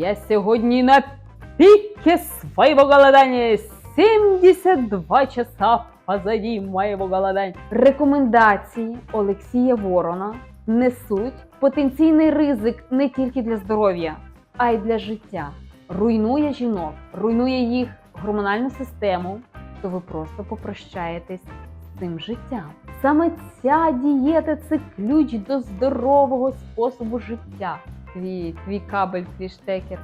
Я сьогодні на пике своего голодания. 72 часа позади моего голодания. Рекомендації Олексія Ворона несуть потенційний ризик не тільки для здоров'я, а й для життя. Руйнує жінок, руйнує їх гормональну систему, то ви просто попрощаєтесь з цим життям. Саме ця дієта це ключ до здорового способу життя. Твій, твій кабель, твій штекер.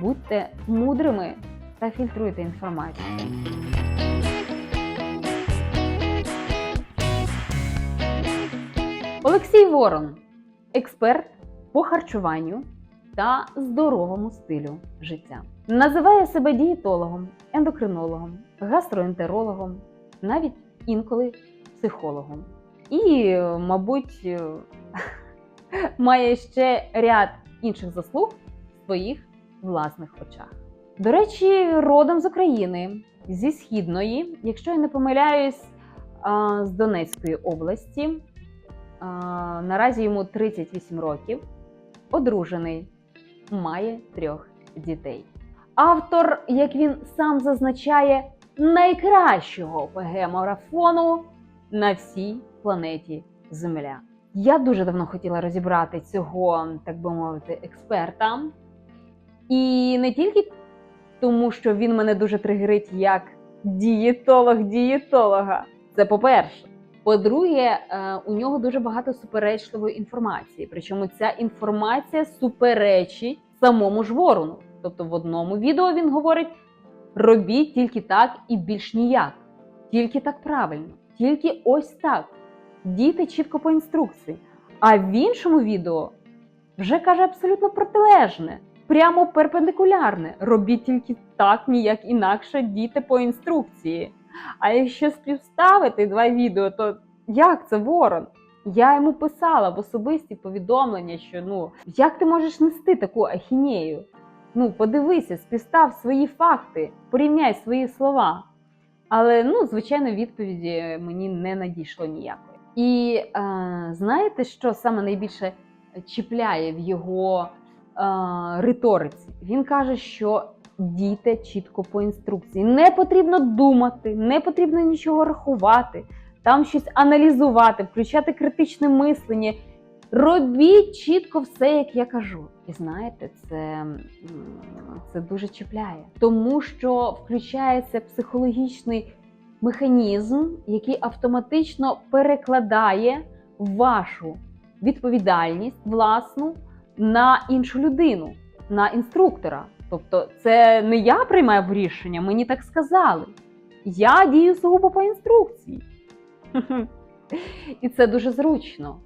Будьте мудрими та фільтруйте інформацію. Олексій Ворон, експерт по харчуванню та здоровому стилю життя. Називає себе дієтологом, ендокринологом, гастроентерологом, навіть інколи психологом. І, мабуть, має ще ряд інших заслуг в своїх власних очах. До речі, родом з України, зі східної, якщо я не помиляюсь, з Донецької області. Наразі йому 38 років, одружений, має трьох дітей. Автор, як він сам зазначає, найкращого ПГ-марафону на всій планеті Земля. Я дуже давно хотіла розібрати цього, так би мовити, експерта. І не тільки тому, що він мене дуже тригерить як дієтолог дієтолога. Це по-перше. По-друге, е, у нього дуже багато суперечливої інформації. Причому ця інформація суперечить самому ж ворону. Тобто, в одному відео він говорить: робіть тільки так і більш ніяк, тільки так правильно, тільки ось так. Діти чітко по інструкції. А в іншому відео вже каже абсолютно протилежне, прямо перпендикулярне. Робіть тільки так, ніяк інакше, діти по інструкції. А якщо співставити два відео, то як це ворон? Я йому писала в особисті повідомлення, що ну як ти можеш нести таку ахінею? Ну, подивися, співстав свої факти, порівняй свої слова. Але ну, звичайно, відповіді мені не надійшло ніякої. І е, знаєте, що саме найбільше чіпляє в його е, риториці? Він каже, що діти чітко по інструкції. Не потрібно думати, не потрібно нічого рахувати, там щось аналізувати, включати критичне мислення. Робіть чітко все, як я кажу. І знаєте, це, це дуже чіпляє, тому що включається психологічний механізм, який автоматично перекладає вашу відповідальність власну на іншу людину, на інструктора. Тобто, це не я приймаю рішення, мені так сказали. Я дію сугубо по інструкції. І це дуже зручно,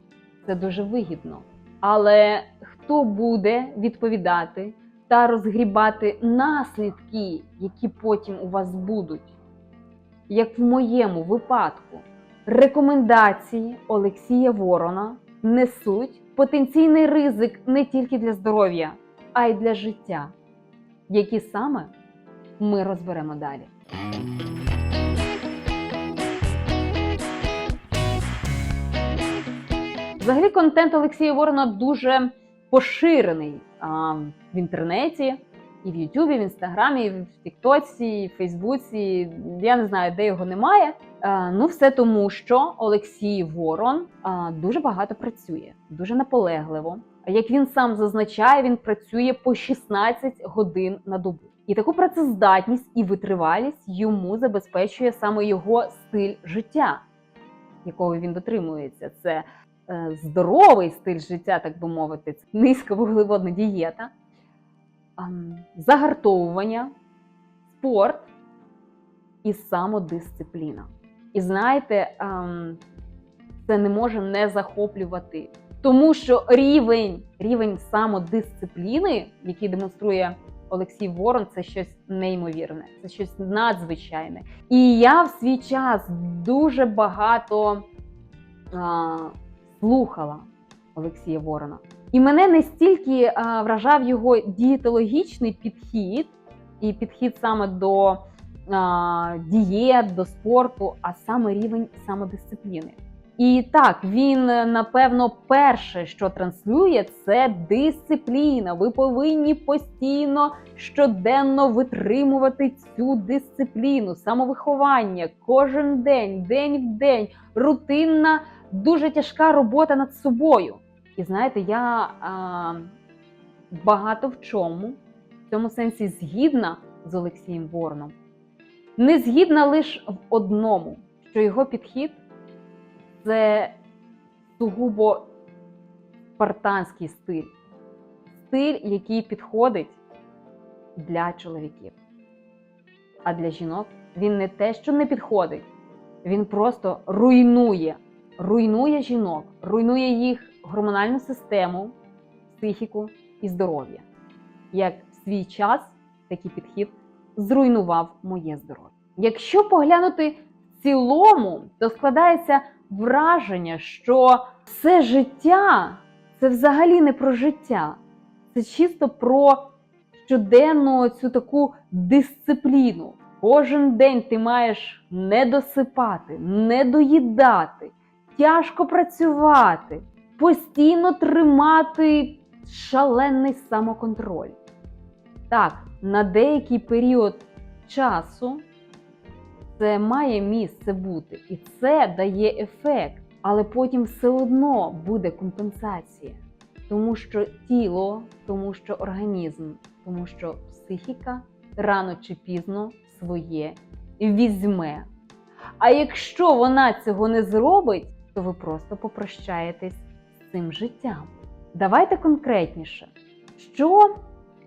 це дуже вигідно. Але хто буде відповідати та розгрібати наслідки, які потім у вас будуть? Як в моєму випадку, рекомендації Олексія Ворона несуть потенційний ризик не тільки для здоров'я, а й для життя, які саме ми розберемо далі. Взагалі, контент Олексія Ворона дуже поширений а, в інтернеті, і в Ютубі, і в Інстаграмі, і в Тіктоці, і в Фейсбуці. Я не знаю, де його немає. А, ну, все тому, що Олексій Ворон а, дуже багато працює, дуже наполегливо. Як він сам зазначає, він працює по 16 годин на добу. І таку працездатність і витривалість йому забезпечує саме його стиль життя, якого він дотримується. Це е, здоровий стиль життя, так би мовити, низьковуглеводна дієта, загартовування, спорт і самодисципліна. І знаєте, це не може не захоплювати, тому що рівень, рівень самодисципліни, який демонструє Олексій Ворон, це щось неймовірне, це щось надзвичайне. І я в свій час дуже багато а, слухала Олексія Ворона. І мене настільки а, вражав його дієтологічний підхід, і підхід саме до а, дієт, до спорту, а саме рівень самодисципліни. І так, він е, напевно перше, що транслює, це дисципліна. Ви повинні постійно щоденно витримувати цю дисципліну, самовиховання кожен день, день в день, рутинна, дуже тяжка робота над собою. І знаєте, я а, багато в чому в цьому сенсі згідна з Олексієм Вороном. Не згідна лише в одному, що його підхід це сугубо спартанський стиль. Стиль, який підходить для чоловіків. А для жінок він не те, що не підходить, він просто руйнує, руйнує жінок, руйнує їх гормональну систему, психіку і здоров'я. Як в свій час такий підхід зруйнував моє здоров'я. Якщо поглянути в цілому, то складається враження, що все життя це взагалі не про життя, це чисто про щоденну цю таку дисципліну. Кожен день ти маєш не досипати, не доїдати, тяжко працювати, постійно тримати шалений самоконтроль. Так, на деякий період часу це має місце бути, і це дає ефект, але потім все одно буде компенсація, тому що тіло, тому що організм, тому що психіка рано чи пізно своє візьме. А якщо вона цього не зробить, то ви просто попрощаєтесь цим життям. Давайте конкретніше, що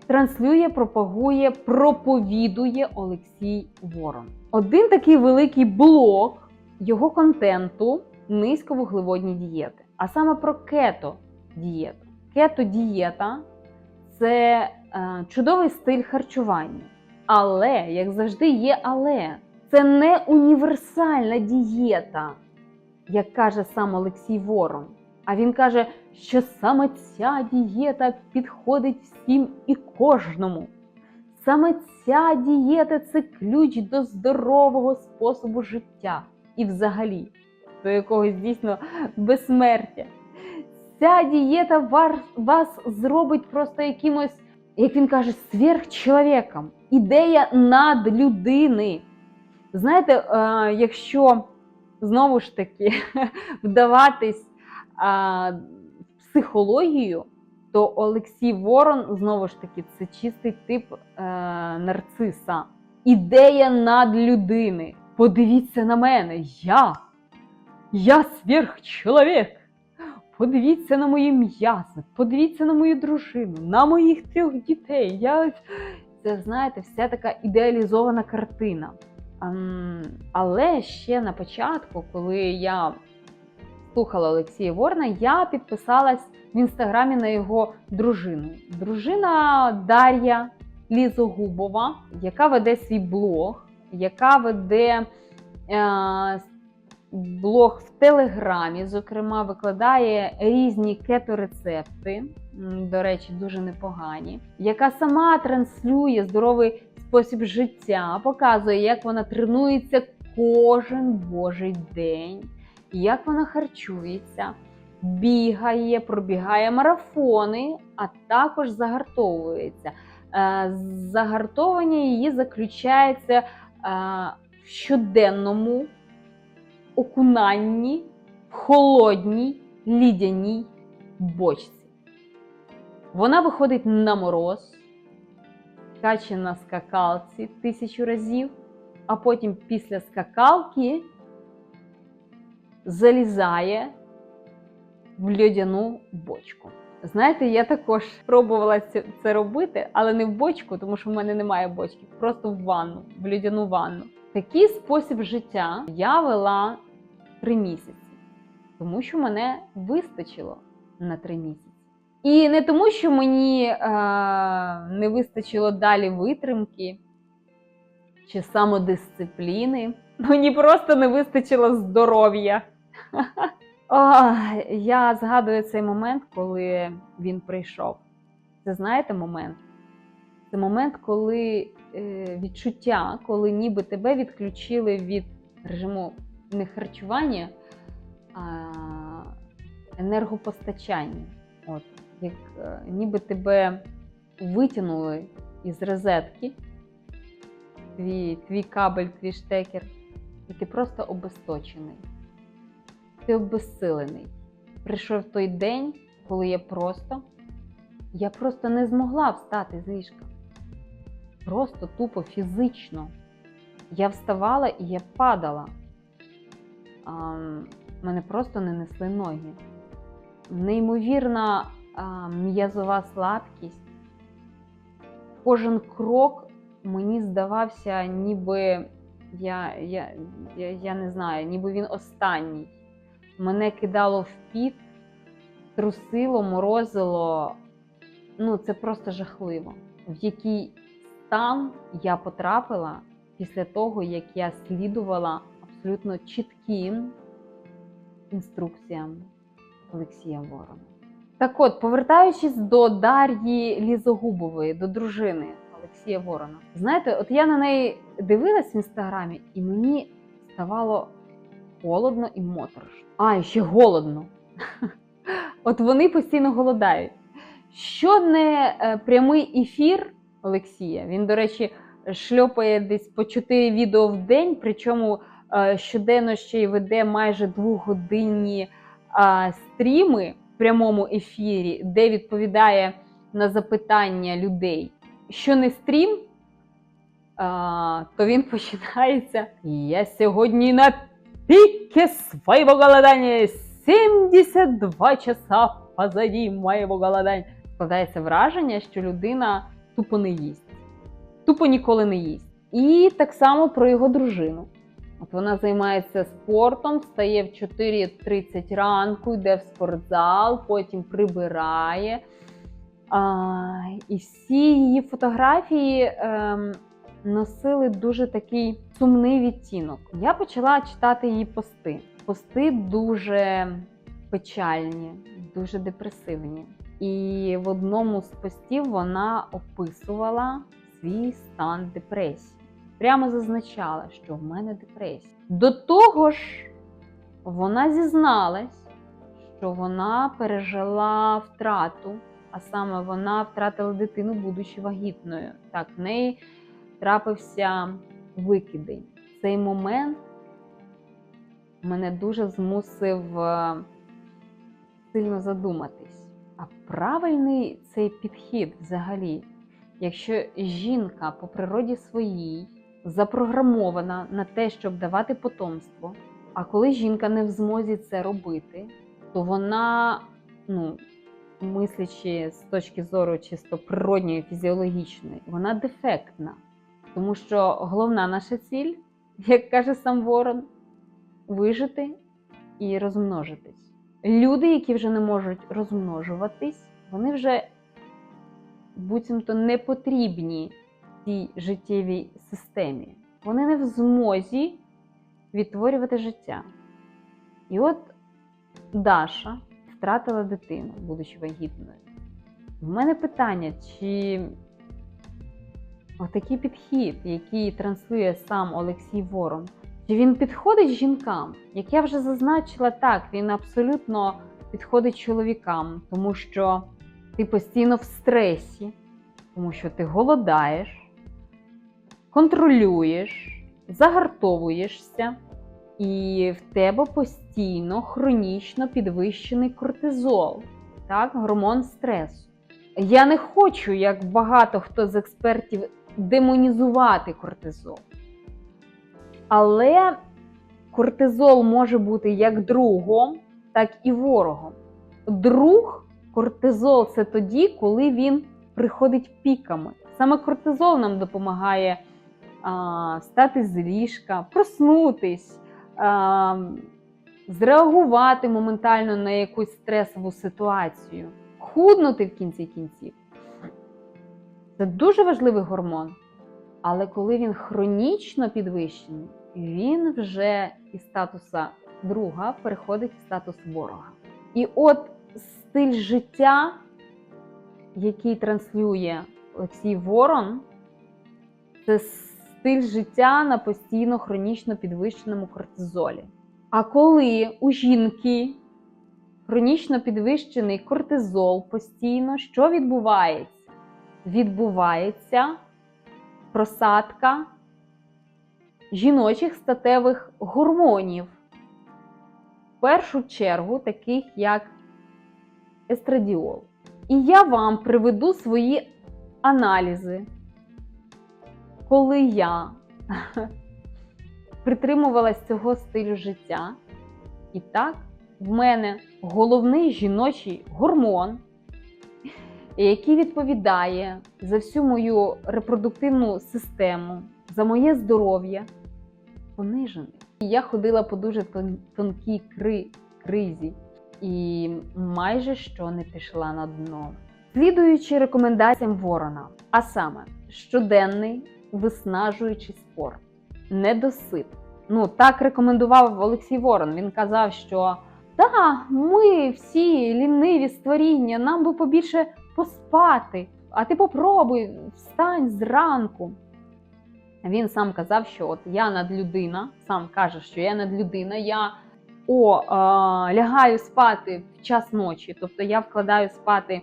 транслює, пропагує, проповідує Олексій Ворон. Один такий великий блок його контенту низьковуглеводні дієти, а саме про кето дієту. Кето дієта це е, чудовий стиль харчування. Але, як завжди, є але це не універсальна дієта, як каже сам Олексій Ворон. А він каже, що саме ця дієта підходить всім і кожному. Саме ця дієта це ключ до здорового способу життя і взагалі до якогось дійсно безсмертя. Ця дієта вас зробить просто якимось, як він каже, сверхчоловіком. Ідея надлюдини. Знаєте, е, якщо знову ж таки вдаватись в психологію, то Олексій Ворон, знову ж таки, це чистий тип е, нарциса. Ідея надлюдини. Подивіться на мене, я. Я сверхчоловік. Подивіться на мої м'язи, подивіться на мою дружину, на моїх трьох дітей. Я... Це, знаєте, вся така ідеалізована картина. Але ще на початку, коли я слухала Олексія Ворна, я підписалась в інстаграмі на його дружину. Дружина Дар'я Лізогубова, яка веде свій блог, яка веде е, блог в Телеграмі, зокрема, викладає різні кето-рецепти, до речі, дуже непогані, яка сама транслює здоровий спосіб життя, показує, як вона тренується кожен божий день, як вона харчується, бігає, пробігає марафони, а також загартовується. Е, загартовування її заключається е, в щоденному окунанні в холодній лідяній бочці. Вона виходить на мороз, скаче на скакалці тисячу разів, а потім після скакалки залізає в льодяну бочку. Знаєте, я також пробувала це робити, але не в бочку, тому що в мене немає бочки, просто в ванну, в льодяну ванну. Такий спосіб життя я вела три місяці, тому що мене вистачило на три місяці. І не тому, що мені е, не вистачило далі витримки чи самодисципліни, мені просто не вистачило здоров'я. Я згадую цей момент, коли він прийшов. Це знаєте момент? Це момент, коли е, відчуття, коли ніби тебе відключили від режиму не харчування, а, енергопостачання. От, як е, ніби тебе витягнули із розетки, твій, твій кабель, твій штекер, і ти просто обесточений. Ти обезсилений. Прийшов той день, коли я просто, я просто не змогла встати з ліжка. Просто тупо фізично. Я вставала і я падала. А, мене просто не несли ноги. Неймовірна м'язова слабкість. Кожен крок мені здавався, ніби я, я, я, я не знаю, ніби він останній. Мене кидало в піт, трусило, морозило. Ну, це просто жахливо. В який стан я потрапила після того, як я слідувала абсолютно чітким інструкціям Олексія Ворона. Так от, повертаючись до Дар'ї Лізогубової, до дружини Олексія Ворона, знаєте, от я на неї дивилась в інстаграмі, і мені ставало холодно і моторошно. А, і ще голодно. От вони постійно голодають. Що не е, прямий ефір Олексія, він, до речі, шльопає десь по 4 відео в день, причому е, щоденно ще й веде майже двохгодинні а, стріми в прямому ефірі, де відповідає на запитання людей. Що не стрім, то він починається. Я сьогодні на пике своего голодания 72 часа позади моєго голодання. Складається враження, що людина тупо не їсть, тупо ніколи не їсть. І так само про його дружину. От вона займається спортом, встає в 4.30 ранку, йде в спортзал, потім прибирає. А, і всі її фотографії ем, носили дуже такий сумний відтінок. Я почала читати її пости. Пости дуже печальні, дуже депресивні. І в одному з постів вона описувала свій стан депресії. Прямо зазначала, що в мене депресія. До того ж, вона зізналась, що вона пережила втрату, а саме вона втратила дитину, будучи вагітною. Так, в неї трапився викидень. Цей момент мене дуже змусив е, сильно задуматись. А правильний цей підхід взагалі, якщо жінка по природі своїй запрограмована на те, щоб давати потомство, а коли жінка не в змозі це робити, то вона, ну, мислячи з точки зору чисто природньої, фізіологічної, вона дефектна. Тому що головна наша ціль, як каже сам Ворон, вижити і розмножитись. Люди, які вже не можуть розмножуватись, вони вже буцімто не потрібні цій життєвій системі. Вони не в змозі відтворювати життя. І от Даша втратила дитину, будучи вагітною. В мене питання, чи отакий підхід, який транслює сам Олексій Ворон, чи він підходить жінкам? Як я вже зазначила, так, він абсолютно підходить чоловікам, тому що ти постійно в стресі, тому що ти голодаєш, контролюєш, загартовуєшся, і в тебе постійно хронічно підвищений кортизол, так, гормон стресу. Я не хочу, як багато хто з експертів, демонізувати кортизол. Але кортизол може бути як другом, так і ворогом. Друг кортизол це тоді, коли він приходить піками. Саме кортизол нам допомагає а, стати з ліжка, проснутись, зреагувати моментально на якусь стресову ситуацію, худнути в кінці кінців. Це дуже важливий гормон. Але коли він хронічно підвищений, він вже із статуса друга переходить в статус ворога. І от стиль життя, який транслює Олексій Ворон, це стиль життя на постійно хронічно підвищеному кортизолі. А коли у жінки хронічно підвищений кортизол постійно, що відбувається? Відбувається просадка жіночих статевих гормонів. В першу чергу, таких як естрадіол. І я вам приведу свої аналізи, коли я притримувалась цього стилю життя. І так, в мене головний жіночий гормон, який відповідає за всю мою репродуктивну систему, за моє здоров'я, понижений. Я ходила по дуже тон- тонкій кри, кризі і майже що не пішла на дно. Слідуючи рекомендаціям Ворона, а саме щоденний виснажуючий спорт, недосип. Ну так рекомендував Олексій Ворон. Він казав, що та ми всі ліниві створіння, нам би побільше поспати. А ти попробуй, встань зранку. Він сам казав, що от я надлюдина, сам каже, що я надлюдина, я о, е, лягаю спати в час ночі, тобто я вкладаю спати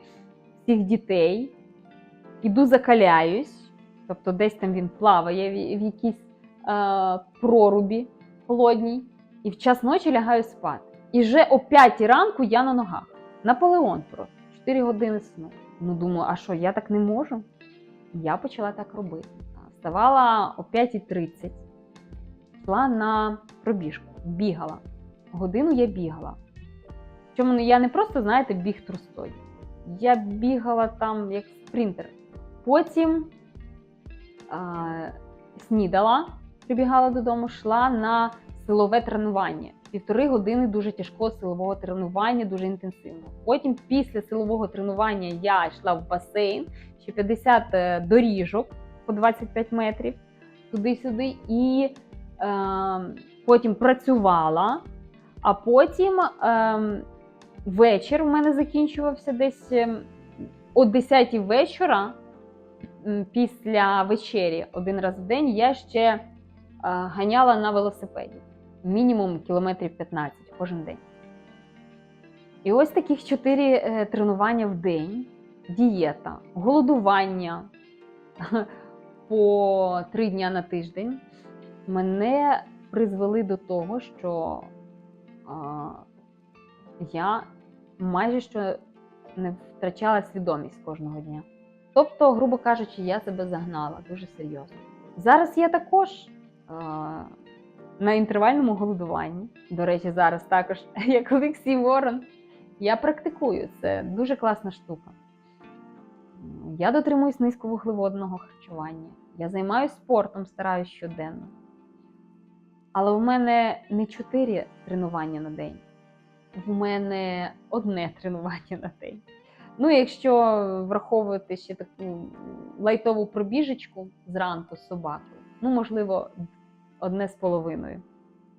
всіх дітей, іду закаляюсь, тобто десь там він плаває в, якійсь е, прорубі холодній, і в час ночі лягаю спати. І вже о 5 ранку я на ногах. Наполеон просто 4 години сну. Ну думаю, а що, я так не можу? Я почала так робити. Вставала о 5.30, йшла на пробіжку, бігала. Годину я бігала. Причому ну, я не просто, знаєте, біг трустой. Я бігала там як спринтер. Потім снідала, прибігала додому, йшла на силове тренування. Півтори години дуже тяжкого силового тренування, дуже інтенсивного. Потім, після силового тренування, я йшла в басейн, ще 50 е, доріжок по 25 метрів туди-сюди, і е, потім працювала, а потім е, вечір у мене закінчувався десь е, о 10 вечора. Після вечері один раз в день я ще е, ганяла на велосипеді мінімум кілометрів 15 кожен день. І ось таких чотири е, тренування в день, дієта, голодування по три дня на тиждень мене призвели до того, що я майже що не втрачала свідомість кожного дня. Тобто, грубо кажучи, я себе загнала дуже серйозно. Зараз я також а, на інтервальному голодуванні. До речі, зараз також, як Олексій Ворон, я практикую це дуже класна штука. Я дотримуюсь низьковуглеводного харчування. Я займаюся спортом, стараюсь щоденно. Але в мене не чотири тренування на день, в мене одне тренування на день. Ну, якщо враховувати ще таку лайтову пробіжечку зранку з собакою, ну, можливо, одне з половиною.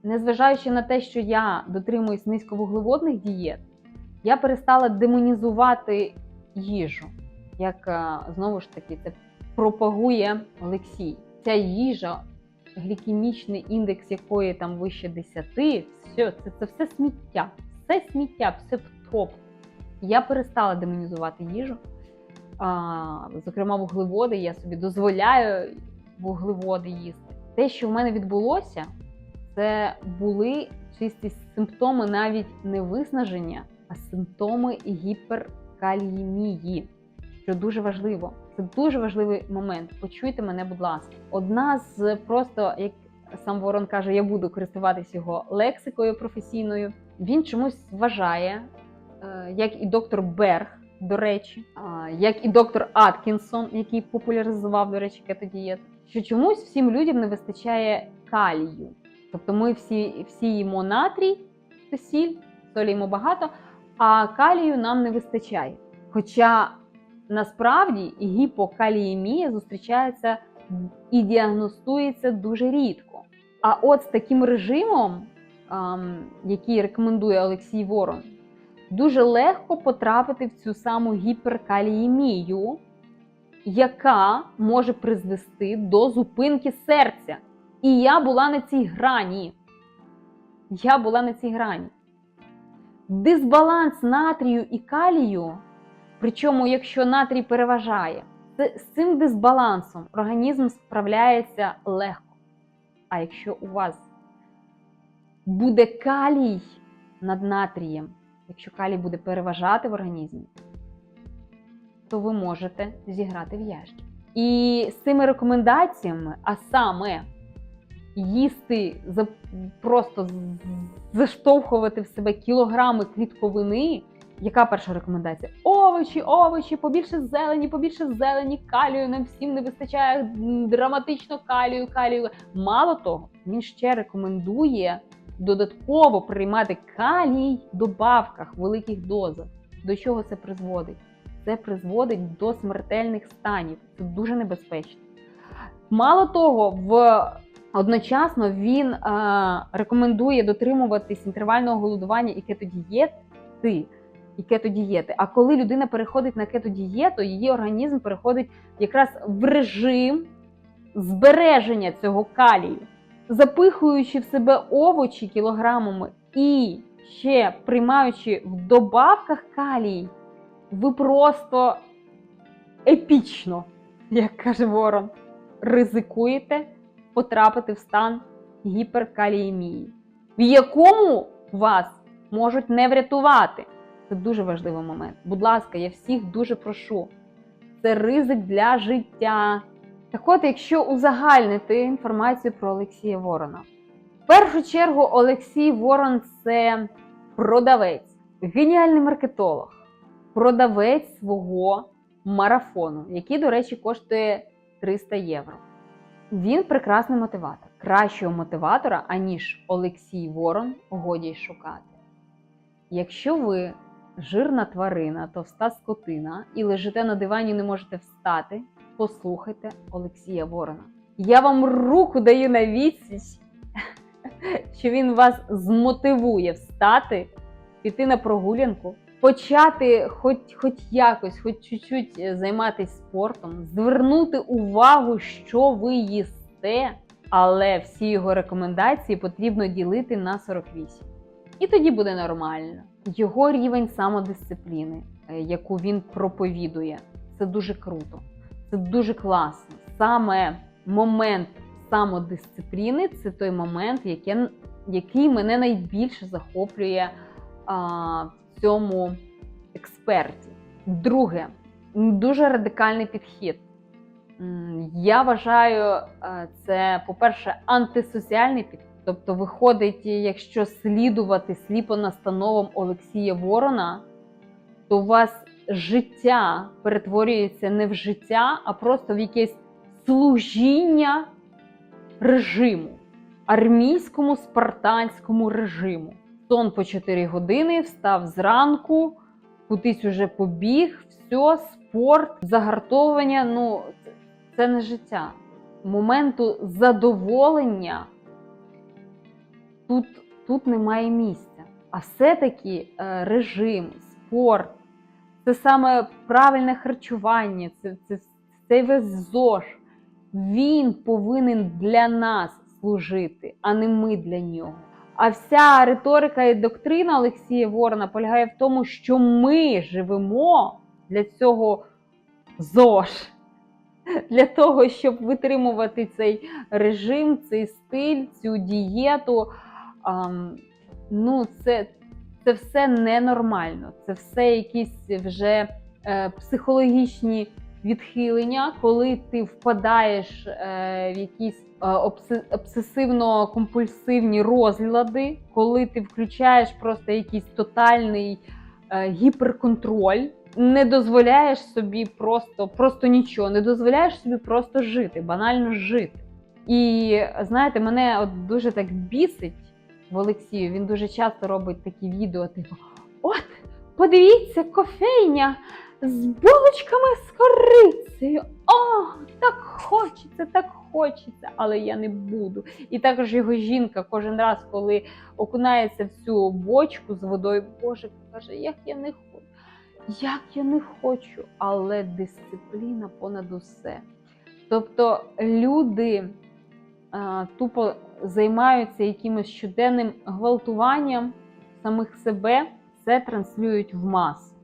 Незважаючи на те, що я дотримуюсь низьковуглеводних дієт, я перестала демонізувати їжу, як е, знову ж таки це пропагує Олексій. Ця їжа, глікемічний індекс якої там вище 10, все, це, це все сміття, все сміття, все в топ. Я перестала демонізувати їжу. А, зокрема, вуглеводи, я собі дозволяю вуглеводи їсти. Те, що в мене відбулося, це були чисті симптоми навіть не виснаження, а симптоми гіперкаліємії, що дуже важливо. Це дуже важливий момент. Почуйте мене, будь ласка. Одна з просто, як сам Ворон каже, я буду користуватись його лексикою професійною. Він чомусь вважає, як і доктор Берг, до речі, як і доктор Аткінсон, який популяризував, до речі, кетодієту, що чомусь всім людям не вистачає калію. Тобто ми всі, всі їмо натрій, це сіль, солі їмо багато, а калію нам не вистачає. Хоча насправді гіпокаліємія зустрічається і діагностується дуже рідко. А от з таким режимом, ем, який рекомендує Олексій Ворон, дуже легко потрапити в цю саму гіперкаліємію, яка може призвести до зупинки серця. І я була на цій грані. Я була на цій грані. Дисбаланс натрію і калію, причому, якщо натрій переважає, з цим дисбалансом організм справляється легко. А якщо у вас буде калій над натрієм, якщо калій буде переважати в організмі, то ви можете зіграти в ящик. І з цими рекомендаціями, а саме їсти просто заштовхувати в себе кілограми клітковини. Яка перша рекомендація? Овочі, овочі, побільше зелені, побільше зелені, калію. Нам всім не вистачає драматично калію, калію. Мало того, він ще рекомендує додатково приймати калій в добавках, в великих дозах. До чого це призводить? Це призводить до смертельних станів. Це дуже небезпечно. Мало того, в одночасно він е, рекомендує дотримуватись інтервального голодування і кетодієти. І кетодієти. А коли людина переходить на кетодієту, її організм переходить якраз в режим збереження цього калію, запихуючи в себе овочі кілограмами і ще приймаючи в добавках калій, ви просто епічно, як каже Ворон, ризикуєте потрапити в стан гіперкаліємії, в якому вас можуть не врятувати. Це дуже важливий момент. Будь ласка, я всіх дуже прошу. Це ризик для життя. Так от, якщо узагальнити інформацію про Олексія Ворона, в першу чергу Олексій Ворон це продавець, геніальний маркетолог, продавець свого марафону, який, до речі, коштує 300 євро. Він прекрасний мотиватор. Кращого мотиватора, аніж Олексій Ворон, годі шукати. Якщо ви жирна тварина, товста скотина і лежите на дивані, не можете встати, послухайте Олексія Ворона. Я вам руку даю на відсіч, що він вас змотивує встати, піти на прогулянку, почати хоч, хоч якось, хоч чуть-чуть займатися спортом, звернути увагу, що ви їсте, але всі його рекомендації потрібно ділити на 48. І тоді буде нормально. Його рівень самодисципліни, е, яку він проповідує, це дуже круто, це дуже класно. Саме момент самодисципліни це той момент, який, який мене найбільше захоплює а, в цьому експерті. Друге, дуже радикальний підхід. Я вважаю, е, це, по-перше, антисоціальний підхід. Тобто, виходить, якщо слідувати сліпонастановам Олексія Ворона, то у вас життя перетворюється не в життя, а просто в якесь служіння режиму, армійському спартанському режиму. Сон по 4 години, встав зранку, кудись уже побіг, все, спорт, загартовування. Ну, це, не життя. Моменту задоволення тут, тут немає місця. А все-таки е, режим, спорт, це саме правильне харчування, це, це, цей весь ЗОЖ. Він повинен для нас служити, а не ми для нього. А вся риторика і доктрина Олексія Ворона полягає в тому, що ми живемо для цього ЗОЖ, для того, щоб витримувати цей режим, цей стиль, цю дієту. Ну, це, це все ненормально. Це все якісь вже е, психологічні відхилення, коли ти впадаєш е, в якісь е, обсе- обсесивно-компульсивні розлади, коли ти включаєш просто якийсь тотальний е, гіперконтроль, не дозволяєш собі просто, просто нічого, не дозволяєш собі просто жити, банально жити. І знаєте, мене от дуже так бісить в Олексію. Він дуже часто робить такі відео, типу: От, подивіться, кофейня з булочками з корицею. О, так хочеться, так хочеться, але я не буду. І також його жінка кожен раз, коли окунається в цю бочку з водою, Боже, каже, як я не хочу, як я не хочу, але дисципліна понад усе. Тобто люди тупо займаються якимось щоденним гвалтуванням самих себе, це транслюють в мас.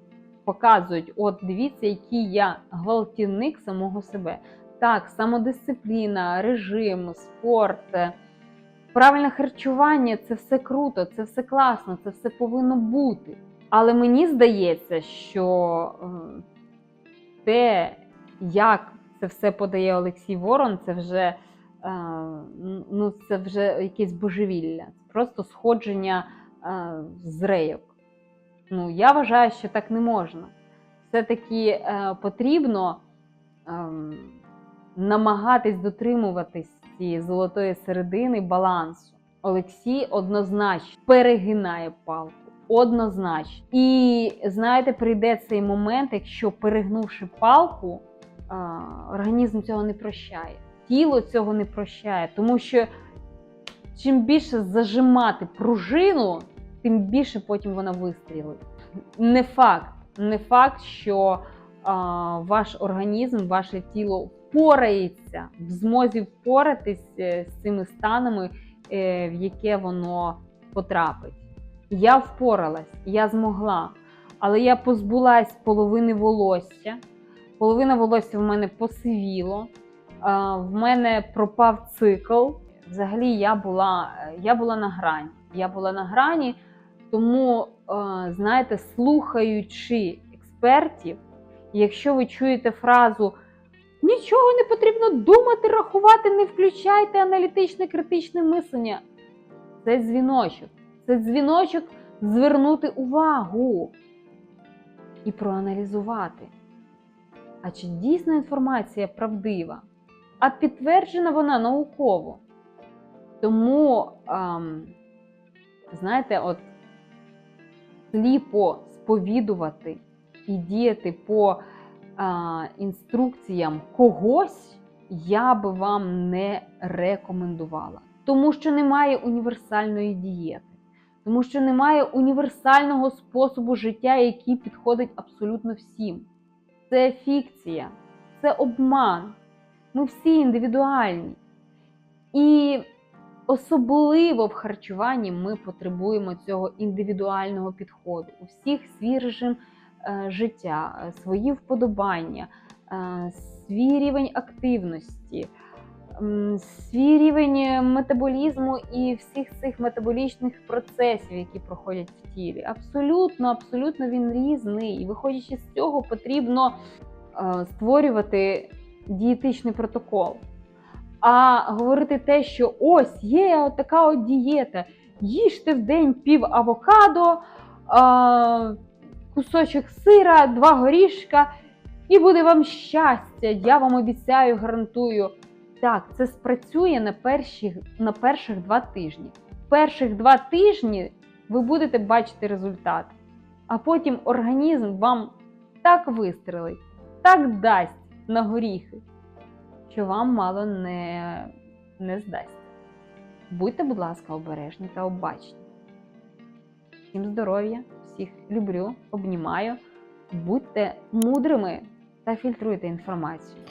Показують, от дивіться, який я гвалтівник самого себе. Так, самодисципліна, режим, спорт, е, правильне харчування це все круто, це все класно, це все повинно бути. Але мені здається, що е, те, як це все подає Олексій Ворон, це вже, е, ну, це вже якесь божевілля, просто сходження з рейок. Ну, я вважаю, що так не можна. Все-таки е, потрібно ем, намагатись дотримуватись цієї золотої середини балансу. Олексій однозначно перегинає палку. Однозначно. І знаєте, прийде цей момент, якщо перегнувши палку, організм цього не прощає. Тіло цього не прощає, тому що чим більше зажимати пружину, тим більше потім вона вистрілить. Не факт, не факт, що а, ваш організм, ваше тіло впорається, в змозі впоратись е, з цими станами, е, в яке воно потрапить. Я впоралась, я змогла, але я позбулась половини волосся. Половина волосся в мене посивіло, в мене пропав цикл. Взагалі, я була, я була на грані. Я була на грані, тому, е, знаєте, слухаючи експертів, якщо ви чуєте фразу нічого не потрібно думати, рахувати, не включайте аналітичне критичне мислення, це дзвіночок. Це дзвіночок звернути увагу і проаналізувати. А чи дійсна інформація правдива? А підтверджена вона науково. Тому, ем, знаєте, от сліпо сповідувати і діяти по е, інструкціям когось, я би вам не рекомендувала. Тому що немає універсальної дієти, тому що немає універсального способу життя, який підходить абсолютно всім. Це фікція, це обман. Ми всі індивідуальні. І особливо в харчуванні ми потребуємо цього індивідуального підходу. У всіх свій режим е, життя, е, свої вподобання, е, свій рівень активності, свій рівень метаболізму і всіх цих метаболічних процесів, які проходять в тілі. Абсолютно, абсолютно він різний. І виходячи з цього, потрібно створювати дієтичний протокол. А говорити те, що ось є така от дієта, їжте в день пів авокадо, кусочок сира, два горішка, і буде вам щастя. Я вам обіцяю, гарантую. Так, це спрацює на перші, на перших два тижні. Перших два тижні ви будете бачити результат, а потім організм вам так вистрелить, так дасть на горіхи, що вам мало не, не здасть. Будьте, будь ласка, обережні та обачні. Всім здоров'я, всіх люблю, обнімаю. Будьте мудрими та фільтруйте інформацію.